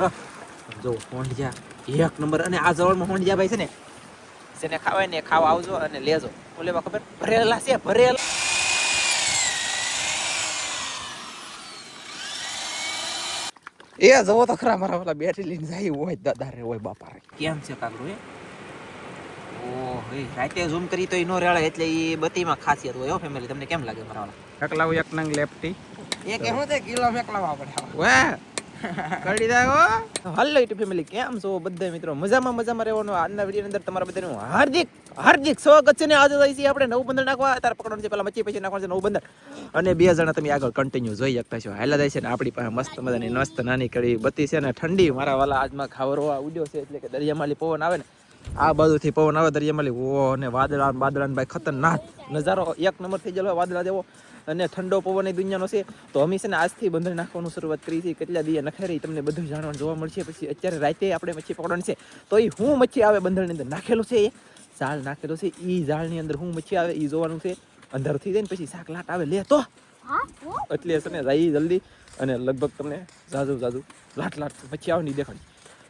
રહ. જો હોંડિયા એક નંબર અને આ જવળમાં હોંડિયા ભાઈ છે ને. જેને ખાવાય ને એ ખાવા આવજો અને લેજો. ઓલેવા ખબર? ભરેલા છે ભરેલા. એ જવો તો ખરા મારા પેલા બેટરી લઈને જાય હોય દાદા રે હોય બાપા રે. કેમ છે કાગડું એ ઓહ રાતે ઝૂમ કરી તો એ નો રેળે એટલે એ બતીમાં ખાસિયત હોય હો ફેમિલી તમને કેમ લાગે મારા વાળા? એકલાવ એક નંગ લેફટી એ કે હું તે કિલો મેકલાવા પડે. વાહ! કરી દે હો. હાલો યુટ્યુબ ફેમિલી, કેમ છો બધા મિત્રો? મજામાં મજામાં રહેવાનું. આજના વીડિયો અંદર તમારા બધાનું હાર્દિક હાર્દિક સ્વાગત છે ને આજે જઈ છીએ આપણે નવું બંદર નાખવા. તાર પકડવાનું છે પેલા મચ્છી પછી નાખવાનું છે નવું બંદર. અને બે જણા તમે આગળ કન્ટિન્યુ જોઈ શકતા છો. હાલા જાય છે ને આપણી પાસે મસ્ત મજાની, મસ્ત નાની કડી બત્તી છે ને ઠંડી. મારા વાલા આજમાં ખાવરવા ઉડ્યો છે, એટલે કે દરિયામાલી પવન આવે ને. આ બાજુથી પવન આવે દરિયામાલી ઓ ને વાદળા વાદળા ભાઈ ખતરનાક નજારો એક નંબર થઈ ગયેલો વાદળા જેવો. અને ઠંડો પવન એ દુનિયાનો છે. તો અમે છે ને આજથી બંદર નાખવાનું શરૂઆત કરી છે. કેટલા દિયા નખેરી તમને બધું જાણવાનું જોવા મળશે. પછી અત્યારે રાતે આપણે મચ્છી પકડવાની છે. તો એ હું મચ્છી આવે બંદરની અંદર નાખેલું છે એ? ઝાડ નાખેલું છે. એ ઝાડની અંદર હું મચ્છી આવે એ જોવાનું છે. અંદરથી થઈ જાય ને પછી શાક લાટ આવે. લે તો. એટલે છે ને જાય જલ્દી. અને લગભગ તમને જાજુ જાજુ લાટ લાટ મચ્છી આવે નહીં દેખાડી.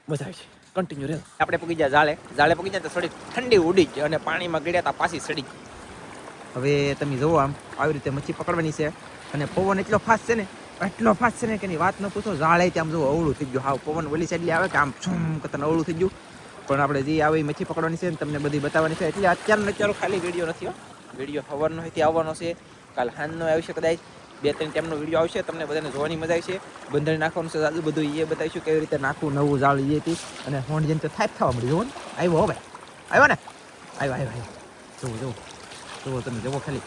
મજા આવે છે. કન્ટિન્યુ રહે આપણે પૂગી જાય જાળે જાળે પૂગી જાય તો થોડી ઠંડી ઉડી ગઈ અને પાણીમાં ગળ્યા તા પાછી સડી ગઈ. હવે તમે જુઓ આમ આવી રીતે મચ્છી પકડવાની છે અને પવન એટલો ફાસ્ટ છે ને એટલો ફાસ્ટ છે ને કે એની વાત ન પૂછો જાળે ત્યાં જુઓ અવળું થઈ ગયું. હા પવન વલી સાઈડ આવે કે આમ છૂમ કરતા અવળું થઈ ગયું. પણ આપણે જે આવે મચ્છી પકડવાની છે ને તમને બધી બતાવવાની છે. એટલે અત્યારનો અત્યારો ખાલી વીડિયો નથી હો. વીડિયો સવારનો અહીંથી આવવાનો છે. કાલ હાનનો આવશે કદાચ. બે ત્રણ ટાઈમનો વીડિયો આવશે, તમને બધાને જોવાની મજા આવશે. બંધારી નાખવાનું છે આજુ બધું, એ બતાવીશું કેવી રીતે નાખવું, નવું ઝાડ એ હતી. અને હોંડ જેમ તો થાય થવા મળી જુઓ ને આવ્યો હો ભાઈ. આવ્યો ને? આવ્યો આવ્યો આવ્યો. જુઓ જુઓ. જુઓ તમે, જુઓ ખાલી.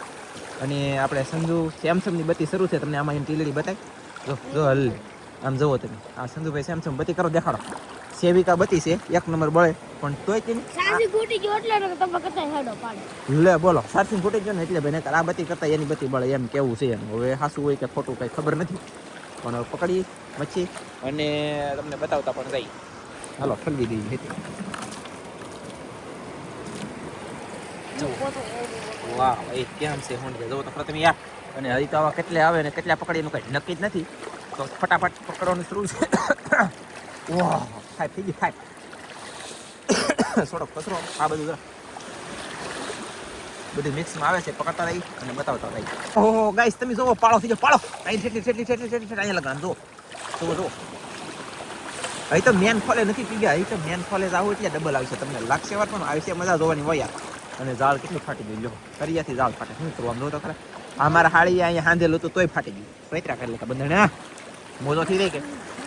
અને આપણે સંજુ, સેમસંગની બત્તી શરૂ છે, તમને આમાં એમ ટીલડી બતાવી. જો જો હલ આમ જુઓ તમે. આ સંજુભાઈ સેમસંગ બત્તી કરો, દેખાડો. સેવિકા બત્તી છે એક નંબર બળે. પણ તોય તેની સાસી ફૂટી ગયો એટલે તો તમે કતા હેડો પાડે. લે બોલો સારથી ફૂટી ગયો ને એટલે ભાઈ આ બતી કરતા એની બતી બળે એમ કેવું છે એમ. હવે સાસુ હોય કે ખોટું કઈ ખબર નથી. પણ પકડી મચ્છી અને તમને બતાવતા પણ જઈ હાલો ઠંડી દઈ હતી. વાહ એ કેમ છે હોંડ જુઓ તો ખરા તમે યાર અને હજી તો આવા કેટલે આવે ને કેટલા પકડી એનું કઈ નક્કી જ નથી. તો ફટાફટ પકડવાનું શરૂ છે. વાહ થાય થઈ ગઈ થાય. થોડોક કચરો, આ બધું બધું મિક્સમાં આવે છે, પકડતા રહી અને બતાવતા રહી. ઓહો ગાઈસ તમે જોવો પાળો થઈ જાઓ પાળો અહીં છેટલી છેટલી છેટલી છેટલી છેટલી અહીંયા લગાડ જો જુઓ. જુઓ તો મેન ફોલે નથી પી ગયા અહીં તો મેન ફોલે આવું એટલે ડબલ આવશે તમને. લાગશે વાર પણ આવશે મજા જોવાની હોય અને ઝાડ કેટલું ફાટી ગયું જો કરિયાથી ઝાડ ફાટે. શું કરવું આમ જો તો ખરા. આ હાળી અહીંયા હાંધેલું હતું, તોય ફાટી ગયું. પૈતરા કરી લેતા બંધણે, હા. મોજો થઈ જાય કે?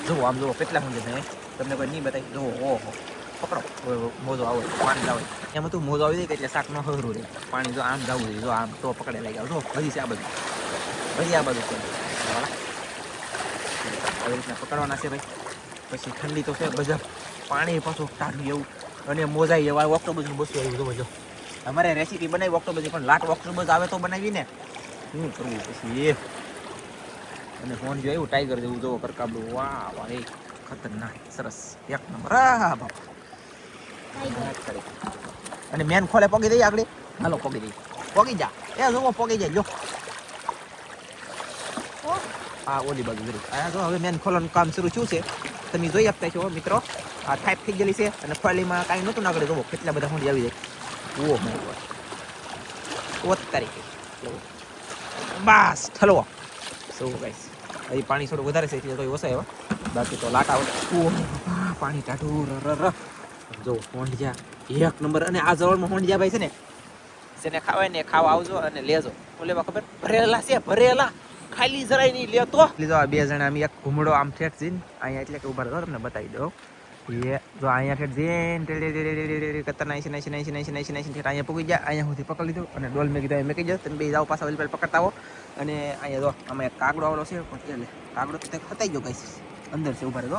જુઓ, આમ જુઓ, કેટલા છે તમને કોઈ નહીં બતાવી જુઓ ઓહો. પકડો. મોજો આવે, પાણી આવે એમાં તું મોજો આવી જાય એટલે શાક ન હરું રહે. પાણી જો આમ જવું જોઈએ જો આમ તો પકડે લાગી આવ જો, હજી છે આ બધું હજી આ બધું આવી રીતના પકડવાના છે ભાઈ. પછી ઠંડી તો છે, બધા પાણી પાછું ટાઢું એવું. અને મોજાઈ એવા ઓક્ટોબસનું બસો એવું જોવો જો. અમારે રેસીપી બનાવી ઓક્ટોબસ પણ લાટ ઓક્ટોબસ આવે તો બનાવી ને. શું કરવું પછી, એ. અને ફોન જોયું એવું ટાઈગર જેવું જોવો કરકાબડું. વાહ વાહ ખતરનાક, સરસ. એક નંબર. હા બાપા. અને મેન ખોલે પોગી દઈએ આગળ. હાલો, પોગી દઈએ પોગી જા. એ જુઓ, પોગી જાય. જો. હા ઓલી બાજુ જરૂર. આ જો, હવે મેન ખોલવાનું કામ શરૂ થયું છે. તમે જોઈ આપતા છો, મિત્રો. આ ટાઈપ થઈ ગયેલી છે અને ફળીમાં કાંઈ નહોતું નાગડે જોવો કેટલા બધા હોંડી આવી જાય. ઓ માય ગોડ ઓત તારીખે બસ, ઠલવો. સો ગાઈસ હજી પાણી થોડું વધારે છે, એટલે તો ઓછા એવા બાકી તો લાટા પાણી ટાઢું, ર ર ર. જો, હોંડિયા. એક નંબર અને આ જવળમાં હોંડિયા ભાઈ છે ને, જેને ખાવાય ને ખાવા આવજો અને લેજો. ઓલેવા ખબર? ભરેલા છે, ભરેલા. ખાલી જરાય નહીં લેતો. લીધો આ બે જણા અમે એક ઘૂમડો આમ ઠેઠ જઈને, અહીંયા એટલે કે ઊભા રહો, તમને બતાવી દઉં. એ જો અહીંયા ઠેઠ જઈને કતર નાઈસી નાઈસી નાઈસી નાઈસી નાઈસી નાઈસી ઠેઠ અહીંયા પૂગી જાય અહીંયા સુધી પકડી લીધું અને ડોલ મેં કીધું અહીં મેકી જાઓ તમે બે જાઓ પાછા વેલ પકડતા આવો. અને અહીંયા જો, આમાં એક કાગડો આવેલો છે કાગડો તો ખતાઈ ગયો, ગાઈસ. અંદર છે, ઊભા રહે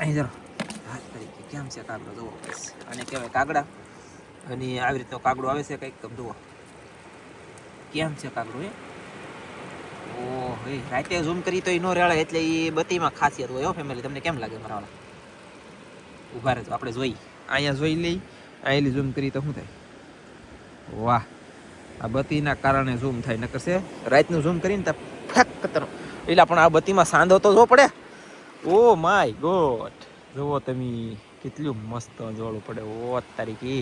અહીં જરો. હાથ તરીકે કેમ છે કાગડો? જુઓ અને કહેવાય કાગડા. અને આવી રીતનો કાગડો આવે છે કંઈક જુઓ. કેમ છે કાગડો એ? ઓહ, એ રાતે ઝૂમ કરી તો એ નો રેળે એટલે એ બત્તીમાં ખાસિયત હોય, હો ફેમિલી તમને કેમ લાગે મારા ઊભા ઊભા રહેજો, આપણે જોઈ અહીંયા જોઈ લઈ. અહીંલી ઝૂમ કરી તો શું થાય? વાહ. આ બત્તીના કારણે ઝૂમ થાય, નકર છે. રાતનું ઝૂમ કરીને તો ફેક કતરો એટલે પણ આ બત્તીમાં સાંધો તો જો પડે. Oh my God. જુઓ તમે, કેટલું મસ્ત જોડું પડે. ઓ તારીખે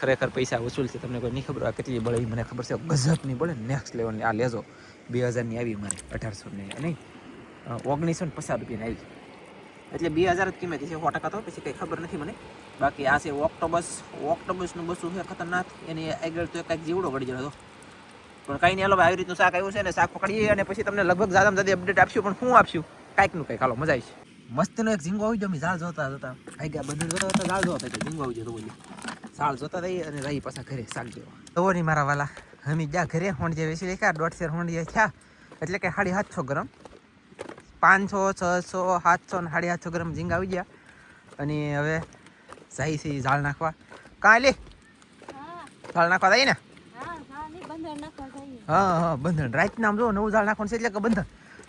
ખરેખર પૈસા વસૂલ છે, તમને કોઈ નહીં ખબર. આ કેટલી બળે, મને ખબર છે. ગજબની બળે. નેક્સ્ટ લેવલની આ લેજો. બે હજારની આવી મારે, અઢારસોની. નહીં ઓગણીસો ને પચાસ રૂપિયાની આવી. એટલે બે હજાર જ કિંમત છે. સો ટકા તો? પછી કંઈ ખબર નથી મને. બાકી આ છે ઓક્ટોબસ. ઓક્ટોબસનું બસું છે ખતરનાક. એની આગળ તો કાંઈક જીવડો ગળી જતો પણ કાંઈ નહીં હાલો આવી રીતનું શાક આવ્યું છે ને શાક પકડીએ અને પછી તમને લગભગ જાદામાં જાદી અપડેટ આપશું પણ શું આપશું? કાંઈકનું કંઈક હાલો મજા આવી મસ્તનો એક ઝીંગો આવી ગયો મેં ઝાડ જોતા જોતા. આઈ ગયા બધું જોતા જોતા ઝાડ જોતા ઝીંગો આવી ગયો બોલી ઝાડ જોતા રહી અને રહી પાછા ઘરે શાક જેવા. તો નહીં મારા વાલા હમી જ્યાં ઘરે હોંડીએ વેસી વેચી દોઢસેર હોંડીએ થયા? એટલે કે સાડી સાતસો ગ્રામ. પાંચસો છસો સાતસો ને સાડી સાતસો ગ્રામ ઝીંગા આવી ગયા. અને હવે જાય છે ઝાડ નાખવા. કાં લે? ઝાડ નાખવા જાય ને? હા હા બંધન. રાતના આમ જો નવું ઝાડ નાખવાનું છે એટલે કે બંધન.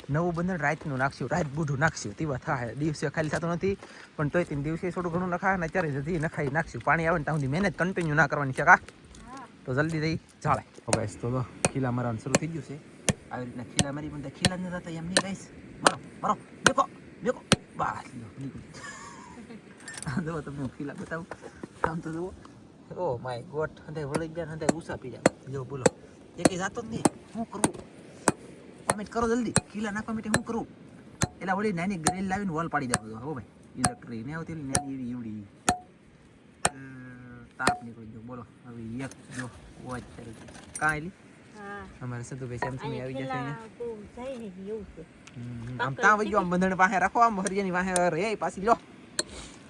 નવું બંધન રાતનું નાખશું રાત બુઢું નાખશું. તેવા થાય. દિવસે ખાલી થતું નથી પણ તોય તેમ દિવસે થોડું ઘણું નખાય ને અત્યારે જતી નખાઈ નાખશું. પાણી આવે ને ત્યાં સુધી મહેનત કન્ટિન્યુ ના કરવાની છે કા? તો જલ્દી થઈ ચાલે. ગાઈસ તો ખીલા મારવાનું શરૂ થઈ ગયું છે. આવી રીતના ખીલા મારી પણ ખીલા ન થતા એમ નહીં ગાઈસ મારો મારો દેખો દેખો બસ જુઓ તમને હું ખીલા બતાવું. આમ તો જુઓ. ઓ માય ગોટ હંધે વળી ગયા હંધે ઉષા પી જાય જો બોલો. એ કઈ જાતો જ નહીં. શું કરવું કોમેન્ટ કરો જલ્દી. ખીલા નાખવા માટે શું કરવું એટલે વળી નાની ગ્રીલ લાવીને વોલ પાડી દેવો હો ભાઈ. ઇલેક્ટ્રિક ને આવતી નાની એવી એવડી. તાપ નીકળી ગયો. બોલો હવે એક જો વોચ ચાલુ કાં એલી? અમારે સદુભાઈ સેમસંગ આવી જશે આમ ત્યાં વઈ ગયો આમ બંધણ પાસે રાખો આમ હરિયાની પાસે રે પાછી લો.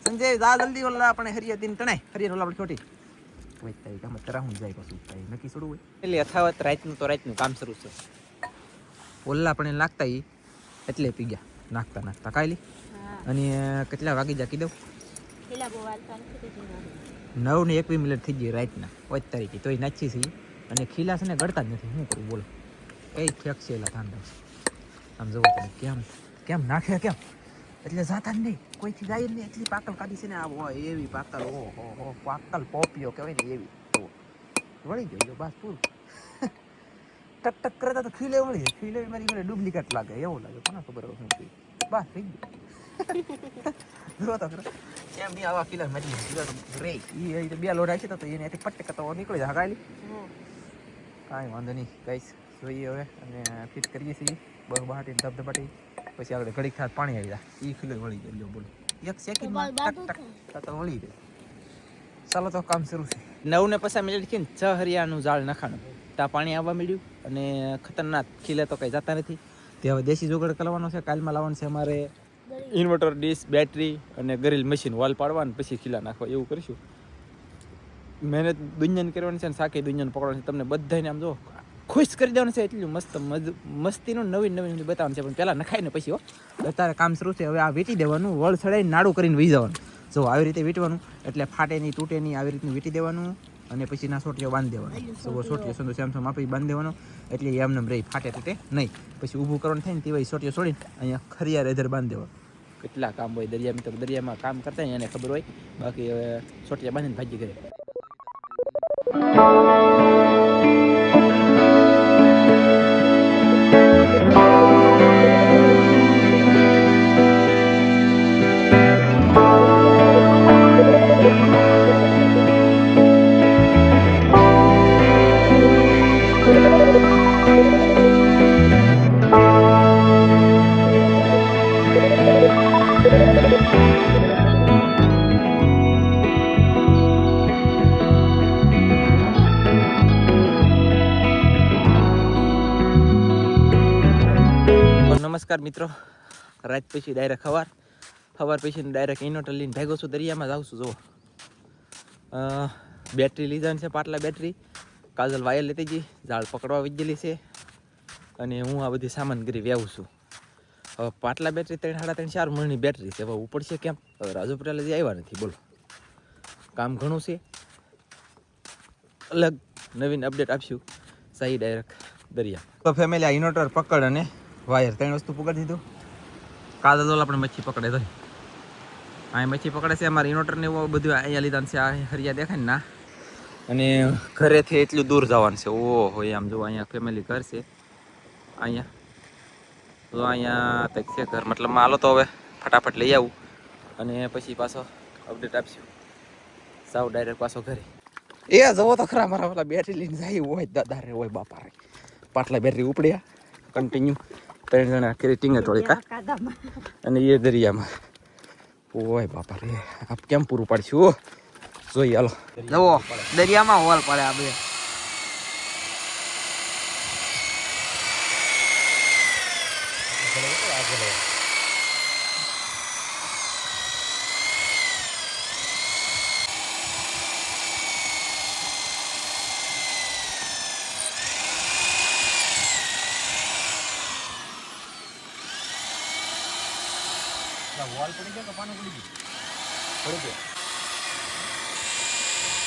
સંજય જા જલ્દી ઓલા આપણે હરિયા દિન તણાય. હરિયા ઓલા આપણે છોટી તારી કામ તરા હું જાય પાછું તારી નક્કી છોડવું હોય? એટલે યથાવત રાતનું તો રાતનું કામ શરૂ છે. ઓલા પણ લાગતા એ એટલે પી ગયા. નાખતા નાખતા. કાયલી? હા. અને કેટલા વાગી જા કીધું. નવ ને એકવી મિનિટ થઈ ગઈ રાતના પાંચ તારીખે. તોય નાચી છે અને ખીલા છે ને ગળતા જ નથી. શું કરું? બોલો. કઈ ઠેક છે એલા ધાન આમ જોવો તમે કેમ કેમ નાખ્યા કેમ? એટલે જાતા નહીં. કોઈથી ગાય નહીં. એટલી પાકલ કાઢી છે ને આ હોય એવી પાકલ ઓહો હો પાકલ પોપીઓ કહેવાય ને એવી. જુઓ. વળી ગયો. બસ પૂરું. ટક ટક કરતા તો ખીલે વળી. ખીલે મારી મને ડુપ્લિકેટ લાગે. એવું લાગે. કોને ખબર હોય શું બસ થઈ ગયું. જો તો ખરો એમ નહીં આવા કિલર મરી રે. ઈ એ બે લોડ છે તો તો એને પટ્ટે કરતો નીકળી જાય. હગાલી કાંઈ વાંધો નહીં. કઈશ જોઈએ હવે. અને ફિટ કરીએ છીએ. બહુ બહાટી ધબધબાટી. પછી આપણે ઘડીક થાત પાણી આવી જાય. એ ખીલો વળી ગયો લ્યો બોલો. એક સેકન્ડમાં ટક ટક તો વળી ગયો ચાલો તો કામ શરૂ છે. નવ ને પચાસ મિનિટથી છ હરિયાનું ઝાડ નખાણું. ત્યાં પાણી આવવા મળ્યું અને ખતરનાક ખીલે તો કંઈ જતા નથી. તે હવે દેશી જોગડ કરવાનો છે કાલમાં લાવવાનું છે અમારે ઇન્વર્ટર ડીશ બેટરી અને ગરીલ મશીન વોલ પાડવાનું પછી ખીલા નાખવા એવું કરીશું. મહેનત દુનિયાને કરવાની છે અને સાકી દુનિયાને પકડવાની છે. તમને બધાને આમ જો ખુશ કરી દેવાનું છે એટલું મસ્ત મસ્તીનું નવીન નવીન બતાવવાનું છે. પણ પહેલાં નખાઈને પછી હો. અત્યારે કામ શરૂ છે. હવે આ વીટી દેવાનું. વળ ચડાઈ નાડું કરીને વી જવાનું. જો આવી રીતે વીટવાનું એટલે ફાટે નહીં તૂટે નહીં આવી રીતનું વીટી દેવાનું અને પછી ના સોટીઓ બાંધી દેવાનો. સવો સોટીઓ સંતો સેમસમ આપી બાંધી દેવાનો. એટલે એમને એમ રહી. ફાટે તૂટે નહીં. પછી ઊભું કરવાનું થાય ને તેવાય સોટીઓ છોડીને અહીંયા ખરિયા રેધર બાંધી દેવાનું. કેટલા કામ હોય દરિયા મિત્રો. દરિયામાં કામ કરતા એને ખબર હોય. બાકી હવે સોટિયા બાંધીને ભાગી કરે નમસ્કાર મિત્રો. રાત પછી ડાયરેક્ટ સવાર સવાર પછી ડાયરેક્ટ ઇન્વર્ટર લઈને ભાગો છું, દરિયામાં જાઉં છું, જુઓ. બેટરી લીધા છે પાટલા બેટરી કાજલ વાયર લેતી ગઈ, ઝાડ પકડવા વીજેલી છે. અને હું આ બધી સામાનગીરી વ્યાવું છું. હવે પાટલા બેટરી ત્રણ, સાડા ત્રણ, ચાર મણની બેટરી છે. હવે ઉપડશે કેમ? હવે રાજુ પટેલ હજી આવ્યા નથી, બોલો. કામ ઘણું છે. અલગ નવીન અપડેટ આપશું. સાહી ડાયરેક્ટ દરિયા. તો ફેમિલી આ ઇન્વર્ટર પકડ અને વાયર ત્રણ વસ્તુ પકડી દીધું. કાદલ ઓલા આપણે મચ્છી પકડે તો અહીં મચ્છી પકડે છે, અમારે ઇન્વર્ટર ને એવું બધું અહીંયા લીધા છે, આ હરિયા દેખાય ને ના. અને ઘરેથી એટલું દૂર જવાનું છે. ઓહો, આમ જો અહીંયા ફેમિલી ઘર છે. અહીંયા. તો અહીંયા કંઈક છે ઘર. મતલબ માલો તો હવે, ફટાફટ લઈ આવું. અને પછી પાછો અપડેટ આપશું. સાવ ડાયરેક્ટ પાછો ઘરે. એ જવો તો ખરા, મારા પેલા બેટરી લઈને જાય હોય, દાદા રે હોય બાપા પાટલા બેટરી ઉપડ્યા. કન્ટિન્યુ ત્રણ જણા કરી ટીંગે તોડી કા. અને એ દરિયામાં. ઓય બાપા રે આપ કેમ પૂરું પાડશું ઓ જોઈએ હાલો. જવો દરિયામાં હોલ પડે આ બે.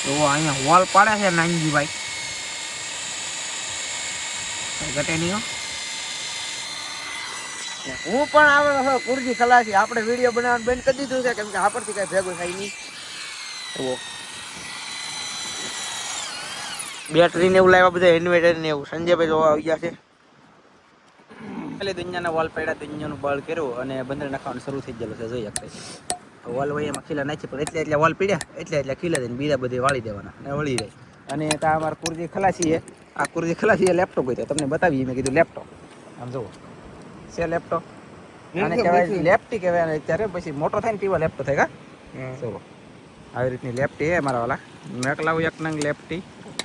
તો અહીંયા હોલ પડે છે નાનજીભાઈ. ઘટે નહીં હો. પણ આવે કુરજી ખલાસી આપણે વીડિયો બનાવવાનું બંધ કરી દીધું છે કેમ કે આપણથી કઈ ભેગું થાય નહીં. એવો બેટરી ને એવું લાવ્યા બધા ઇન્વર્ટર ને એવું. સંજયભાઈ જોવા આવી ગયા છે. એટલે દુનિયાના વોલ પડ્યા દુનિયાનું બળ કર્યું અને બંદર નાખવાનું શરૂ થઈ ગયેલું છે જોઈ આપણે વોલ હોય એમાં ખીલા નાખી પણ એટલે એટલે વોલ પીડ્યા એટલે એટલે ખીલા દઈને બીજા બધે વાળી દેવાના અને વળી જાય. અને ત્યાં અમારા કુરજી ખલાસી છે. આ કુરજી ખલાસી લેપટોપ હોય તમને બતાવી મેં કીધું લેપટોપ આમ જુઓ. છે લેપટોપ આને કહેવાય લેપટી કહેવાય અત્યારે પછી મોટો થાય ને પીવા લેપટો થાય કા? જુઓ. આવી રીતની લેપટી હે મારા વાલા. મેકલાવું એક નંગ લેપટી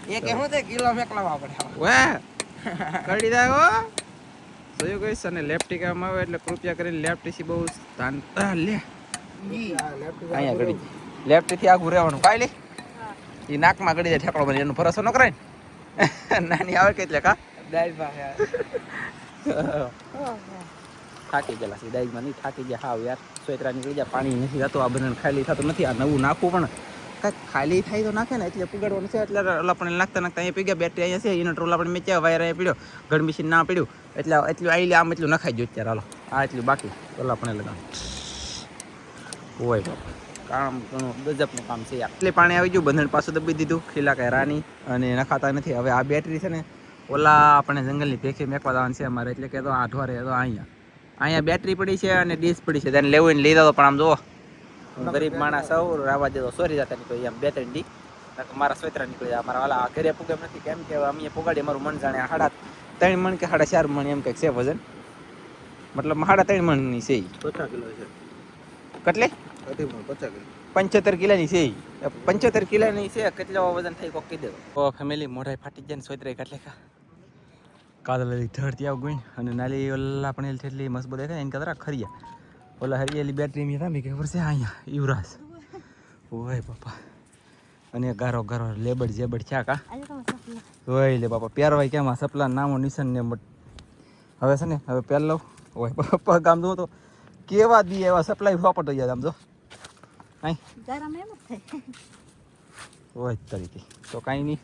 એ કે હું તે કિલો મેકલાવા પડે વાહ કરી દે હો. જોયું કહીશ અને લેફ્ટી કામ આવે એટલે કૃપયા કરીને લેફ્ટીથી બહુ ધ્યાન લે. અહીંયા ગળી લેફ્ટીથી આગું રહેવાનું. કાઈ લે એ નાકમાં ગળી જાય ઠેકડો બની એનો ભરોસો ન કરાય ને. નાની આવે કે એટલે કા? થાકી ગયેલા છે દાઈમાં નહીં થાકી ગયા. હાવ યાર સોયત્રા નીકળી જાય પાણી નથી થતું આ બંને ખાલી થતું નથી આ નવું નાખવું પણ કાંઈક ખાલી થાય તો નાખે ને એટલે પુગાડવાનું છે એટલે આપણે પણ નાખતા નાખતા અહીંયા પી બેટરી અહીંયા છે એનો ટ્રોલ આપણે મેચ્યા વાયર અહીંયા પીડ્યો ગણ મશીન ના પીડ્યું એટલે એટલું આઈ આમ એટલું નખાઈ ગયું અત્યારે હાલો. આ એટલું બાકી ઓલા પણ લગાવ હોય બાપા. કામ ઘણું ગજબનું કામ છે યાર. એટલે પાણી આવી ગયું બંધણ પાછું દબી દીધું ખીલા રાની અને નખાતા નથી. હવે આ બેટરી છે ને ઓલા આપણે જંગલની ભેખી મેકવા જવાનું છે અમારે એટલે કે તો આ ઢોરે તો અહીંયા. અહીંયા બેટરી પડી છે અને ડીશ પડી છે. તેને લેવું લઈ દો પણ આમ જુઓ. ગરીબ માણસ સૌ રાવા દેતો સોરી જતા નીકળી આમ બે ત્રણ ડી મારા સ્વેતરા નીકળી જાય મારા વાલા ઘરે પૂગે નથી. કેમ કે અમે પોગાડી મારું મન જાણે સાડા ત્રણ મણ કે સાડા ચાર મણ એમ કંઈક છે વજન. મતલબ સાડા ત્રણ મણની છે. કેટલે? પંચોતેર કિલાની છે. પંચોતેર કિલાની છે કેટલો વજન થઈ કોક કીધું ઓ ફેમિલી મોઢાઈ ફાટી જાય ને સોતરે કાટલે કા કાદલ ધરતી આવ ગુઈ અને નાલી ઓલા પણ એલ એટલી મસ્ત દેખાય એને કદરા ખરિયા. ઓલા હરિયાલી બેટરી મેં રામી ખબર છે અહીંયા યુવરાજ. ઓય બાપા. અને ગારો ગારો લેબડ જેબડ છે કા. ઓય લે બાપા પહેરવાય કેમ આ સપલા નામો નિશાન ને મટ હવે છે ને હવે પહેર લઉં. ઓય બાપા ગામ જો તો કેવા દી એવા સપ્લાય વાપરતો યાદ આમ જો આય ગરમ એમ જ થાય હોય તરીકે. તો કાંઈ નહીં.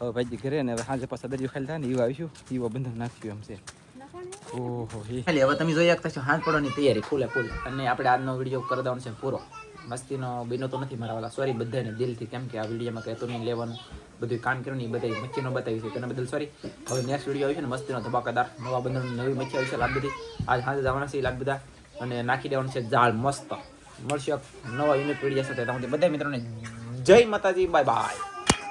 હવે ભાઈ ઘરે ને હવે સાંજે પાછા દરિયો ખાલી થાય ને એવું આવીશું. એવો બંધન નાખ્યું એમ છે. ઓહો ખાલી હવે તમે જોઈ શકતા છો હાથ પડવાની તૈયારી ફૂલે ફૂલ. અને આપણે આજનો વીડિયો કરી દેવાનો છે પૂરો. મસ્તીનો બીનો તો નથી મારા વાલા સોરી બધાને દિલથી કેમ કે આ વિડીયોમાં કહેતો નહીં લેવાનું બધું કામ કર્યું નહીં બધા મચ્છીનો બતાવી છે. તેના બદલ સોરી હવે નેક્સ્ટ વીડિયો આવશે ને મસ્તીનો ધબાકાદાર નવા બંધન નવી મચ્છી આવી છે લાગ બધી. આજ હાથે જવાના છે લાભ લાગ બધા. અને નાખી દેવાનું છે જાળ મસ્ત. મળશે નવા યુનિટ પીડિયા સાથે. બધા મિત્રોને જય માતાજી બાય બાય.